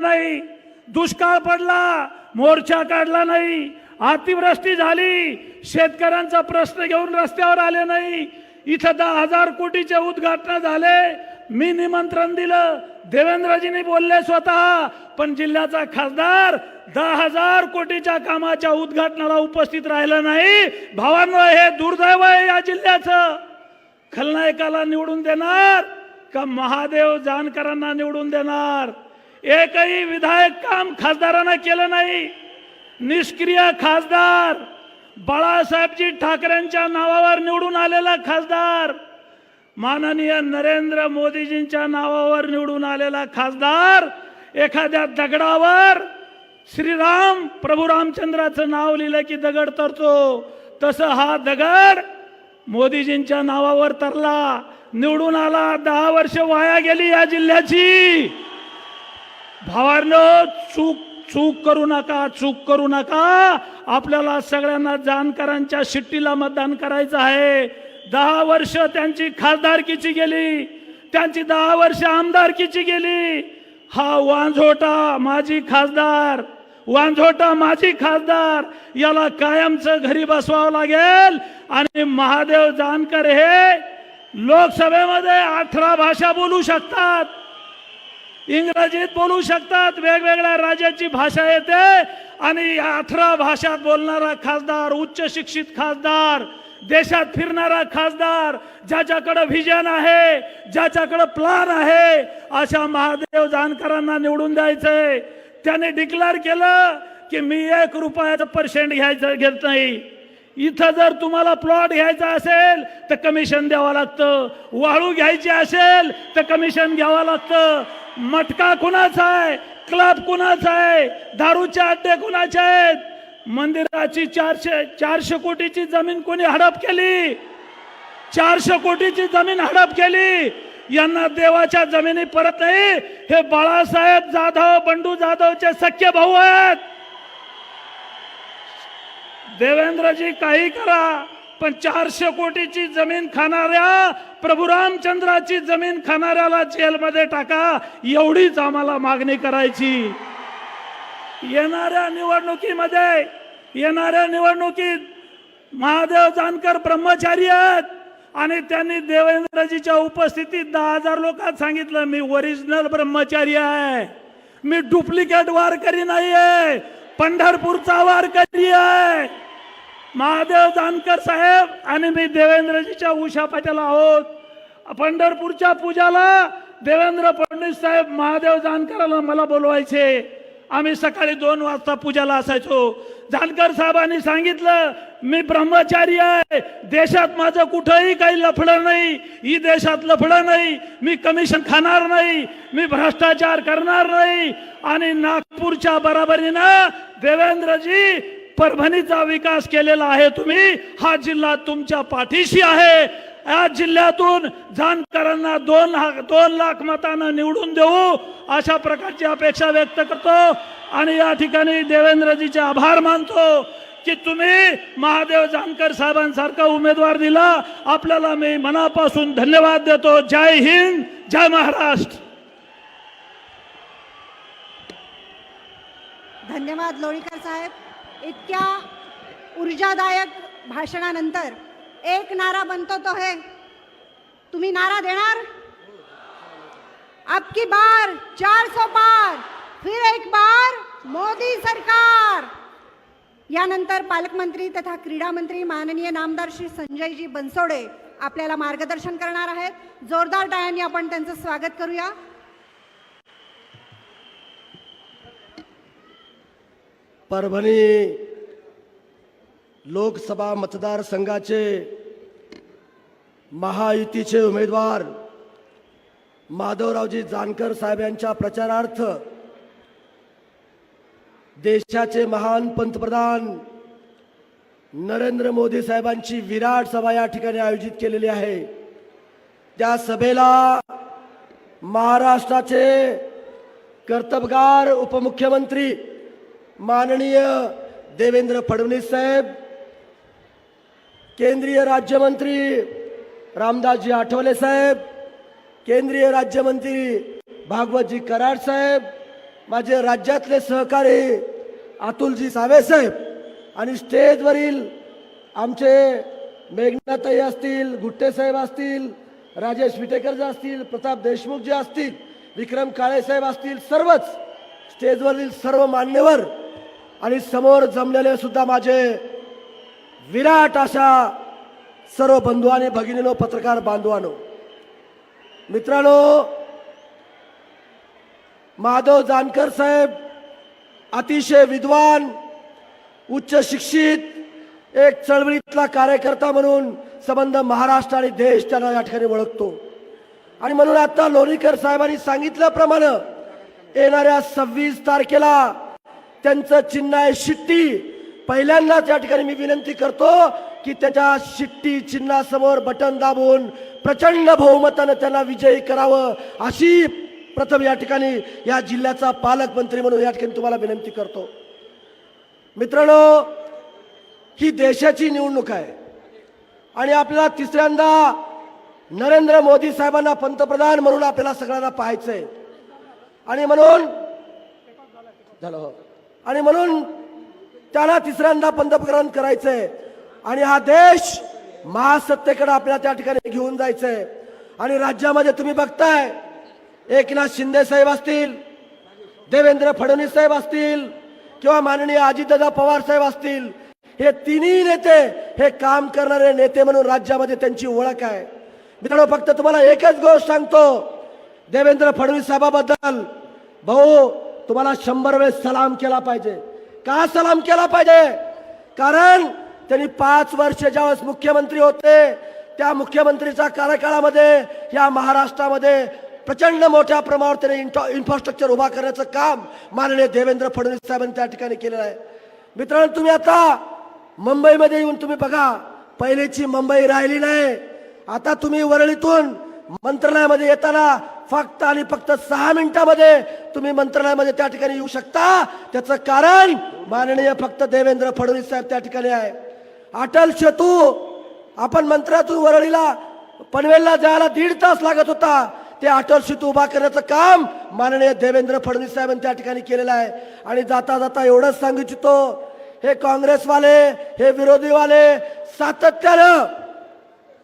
नाही. दुष्काळ पडला मोर्चा काढला नाही. अतिवृष्टी झाली शेतकऱ्यांचा प्रश्न घेऊन रस्त्यावर आले नाही. इथं दहा हजार कोटीचे उद्घाटन झाले. मी निमंत्रण दिलं. देवेंद्रजींनी बोलले स्वतः पण जिल्ह्याचा खासदार दहा हजार कोटीच्या कामाच्या उद्घाटनाला उपस्थित राहिलं नाही. भावांनो हे दुर्दैव आहे या जिल्ह्याचं. खलनायकाला निवडून देणार का महादेव जानकरांना निवडून देणार? एकही विधायक काम खासदारानं केलं नाही. निष्क्रिय खासदार बाळासाहेबजी ठाकरेंच्या नावावर निवडून आलेला खासदार माननीय नरेंद्र मोदीजींच्या नावावर निवडून आलेला खासदार एखाद्या दगडावर श्रीराम प्रभू रामचंद्राचं नाव लिहिलं की दगड तरतो. तसं हा दगड मोदीजींच्या नावावर तरला. निवडून आला दहा वर्ष वाया गेली या जिल्ह्याची. भावारनं चूक चूक करू नका चूक करू नका. आपल्याला सगळ्यांना जानकरांच्या शिट्टीला मतदान करायचं आहे. दहा वर्ष त्यांची खासदारकीची गेली. त्यांची दहा वर्ष आमदारकीची गेली. हा वांझोटा माझी खासदार वांझोटा माजी खासदार याला कायमचं घरी बसवावं लागेल. आणि महादेव जानकर हे लोकसभेमध्ये अठरा भाषा बोलू शकतात. इंग्रजीत बोलू शकतात वेगवेगळ्या राज्याची भाषा येते. आणि या अठरा भाषात बोलणारा खासदार उच्च शिक्षित खासदार देशात फिरणारा खासदार ज्याच्याकडं व्हिजन आहे ज्याच्याकडं प्लान आहे अशा महादेव जानकरांना निवडून द्यायचंय त्याने डिक्लेअर केलं की मी एक रुपयाचं पर्सेंट घ्यायचं घेत नाही. इथं जर तुम्हाला प्लॉट घ्यायचा असेल तर कमिशन द्यावं लागतं. वाळू घ्यायची असेल तर कमिशन घ्यावं लागतं. मटका कुणाचा आहे? क्लब कुणाचा आहे? दारूचे अड्डे कुणाचे आहेत? मंदिराची चारशे चारशे कोटीची जमीन कोणी हडप केली? चारशे कोटीची जमीन हडप केली? यांना देवाच्या जमिनी परत नाही. हे बाळासाहेब जाधव बंडू जाधवचे सख्य भाऊ आहेत. देवेंद्रजी काही करा. पण चारशे कोटीची जमीन खाणाऱ्या प्रभू रामचंद्राची जमीन खाणाऱ्याला जेलमध्ये टाका एवढीच आम्हाला मागणी करायची. येणाऱ्या निवडणुकीमध्ये येणाऱ्या निवडणुकीत महादेव जानकर ब्रह्मचारी आहेत. आणि त्यांनी देवेंद्रजीच्या उपस्थितीत दहा हजार लोकात सांगितलं मी ओरिजिनल ब्रह्मचारी आहे. मी डुप्लिकेट वारकरी नाही आहे पंढरपूरचा वारकरी आहे. महादेव जानकर साहेब आणि मी देवेंद्रजीच्या उषा पाटील आहोत. पंढरपूरच्या पूजाला देवेंद्र फडणवीस साहेब महादेव जानकराला मला बोलवायचे. आम्ही सकाळी दोन वाजता पूजाला असायचो. जानकर साहेबांनी सांगितलं मी ब्रह्मचारी आहे. देशात माझं कुठंही काही लफडं नाही. ही देशात लफडं नाही. मी कमिशन खाणार नाही. मी भ्रष्टाचार करणार नाही. आणि नागपूरच्या बराबरीनं देवेंद्रजी परभणीचा विकास केलेला आहे तुम्ही हा जिल्हा तुमच्या पाठीशी आहे. या जिल्ह्यातून जानकरांना दोन लाख दोन लाख मतांना निवडून देऊ अशा प्रकारची अपेक्षा व्यक्त करतो. आणि या ठिकाणी देवेंद्रजीचे आभार मानतो की तुम्ही महादेव जानकर साहेबांसारखा उमेदवार दिला. आपल्याला मी मनापासून धन्यवाद देतो. जय हिंद जय महाराष्ट्र. धन्यवाद लोणीकर साहेब. इतक्या ऊर्जादायक भाषणानंतर एक नारा बनतो तो है. तुम्ही नारा देणार? अब की बार 400 पार फिर एक बार मोदी सरकार. यानंतर पालकमंत्री तथा क्रीडा मंत्री माननीय नामदार श्री संजयजी बनसोडे आपल्याला मार्गदर्शन करणार आहेत. जोरदार टाळ्यांनी आपण त्यांचं स्वागत करूया. परभणी लोकसभा मतदारसंघाचे महायुतीचे उमेदवार माधवरावजी जानकर साहेब यांच्या प्रचारार्थ देशाचे महान पंतप्रधान नरेंद्र मोदी साहेबांची विराट सभा या ठिकाणी आयोजित केलेली आहे. त्या सभेला महाराष्ट्राचे कर्तबगार उपमुख्यमंत्री माननीय देवेंद्र फडणवीस साहेब केंद्रीय राज्यमंत्री रामदासजी आठवले साहेब केंद्रीय राज्यमंत्री भागवतजी कराड साहेब माझे राज्यातले सहकारी अतुलजी सावेसाहेब आणि स्टेजवरील आमचे मेघनाताई असतील गुट्टे साहेब असतील राजेश विटेकर जे असतील प्रताप देशमुख जे असतील विक्रम काळे साहेब असतील सर्वच स्टेजवरील सर्व मान्यवर आणि समोर जमलेले सुद्धा माझे विराट अशा सर्व बंधू आणि भगिनीनो पत्रकार बांधवानो मित्रांनो माधव जानकर साहेब अतिशय विद्वान उच्च शिक्षित एक चळवळीतला कार्यकर्ता म्हणून संबंध महाराष्ट्र आणि देश त्यांना या ठिकाणी ओळखतो. आणि म्हणून आता लोणीकर साहेबांनी सांगितल्याप्रमाणे येणाऱ्या सव्वीस तारखेला त्यांचं चिन्ह आहे शिट्टी. पहिल्यांदाच या ठिकाणी मी विनंती करतो की त्याच्या शिट्टी चिन्हासमोर बटन दाबून प्रचंड बहुमतानं त्यांना विजयी करावं अशी प्रथम या ठिकाणी या जिल्ह्याचा पालकमंत्री म्हणून या ठिकाणी तुम्हाला विनंती करतो. मित्रांनो ही देशाची निवडणूक आहे. आणि आपल्याला तिसऱ्यांदा नरेंद्र मोदी साहेबांना पंतप्रधान म्हणून आपल्याला सगळ्यांना पाहायचंय. आणि म्हणून झालं हो. आणि म्हणून त्यांना तिसऱ्यांदा पंतप्रधान करायचंय. आणि हा देश महासत्तेकडे आपल्याला त्या ठिकाणी घेऊन जायचंय. आणि राज्यामध्ये तुम्ही बघताय एकनाथ शिंदे साहेब असतील देवेंद्र फडणवीस साहेब असतील किंवा माननीय अजितदादा पवार साहेब असतील हे तिन्ही नेते हे काम करणारे नेते म्हणून राज्यामध्ये त्यांची ओळख आहे. मित्रांनो फक्त तुम्हाला एकच गोष्ट सांगतो. देवेंद्र फडणवीस साहेबाबद्दल भाऊ तुम्हाला शंभर वेळेस सलाम केला पाहिजे. का सलाम केला पाहिजे? कारण त्यांनी पाच वर्ष ज्यावेळेस मुख्यमंत्री होते त्या मुख्यमंत्रीच्या कार्यकाळामध्ये या महाराष्ट्रामध्ये प्रचंड मोठ्या प्रमाणावर त्याने इंटॉ इन्फ्रास्ट्रक्चर उभा करण्याचं काम माननीय देवेंद्र फडणवीस साहेबांनी त्या ठिकाणी केलेलं आहे. मित्रांनो तुम्ही आता मुंबईमध्ये येऊन तुम्ही बघा पहिलीची मुंबई राहिली नाही. आता तुम्ही वरळीतून मंत्रालयामध्ये येताना फक्त आणि फक्त सहा मिनिटामध्ये तुम्ही मंत्रालयामध्ये त्या ठिकाणी येऊ शकता. त्याचं कारण माननीय फक्त देवेंद्र फडणवीस साहेब त्या ठिकाणी आहे. अटल सेतू आपण मंत्रातून वरळीला पनवेलला जायला दीड तास लागत होता. ते अटल सेतू उभा करण्याचं काम माननीय देवेंद्र फडणवीस साहेबांनी त्या ठिकाणी केलेलं आहे. आणि जाता जाता एवढंच सांगू इच्छितो हे काँग्रेसवाले हे विरोधीवाले सातत्यानं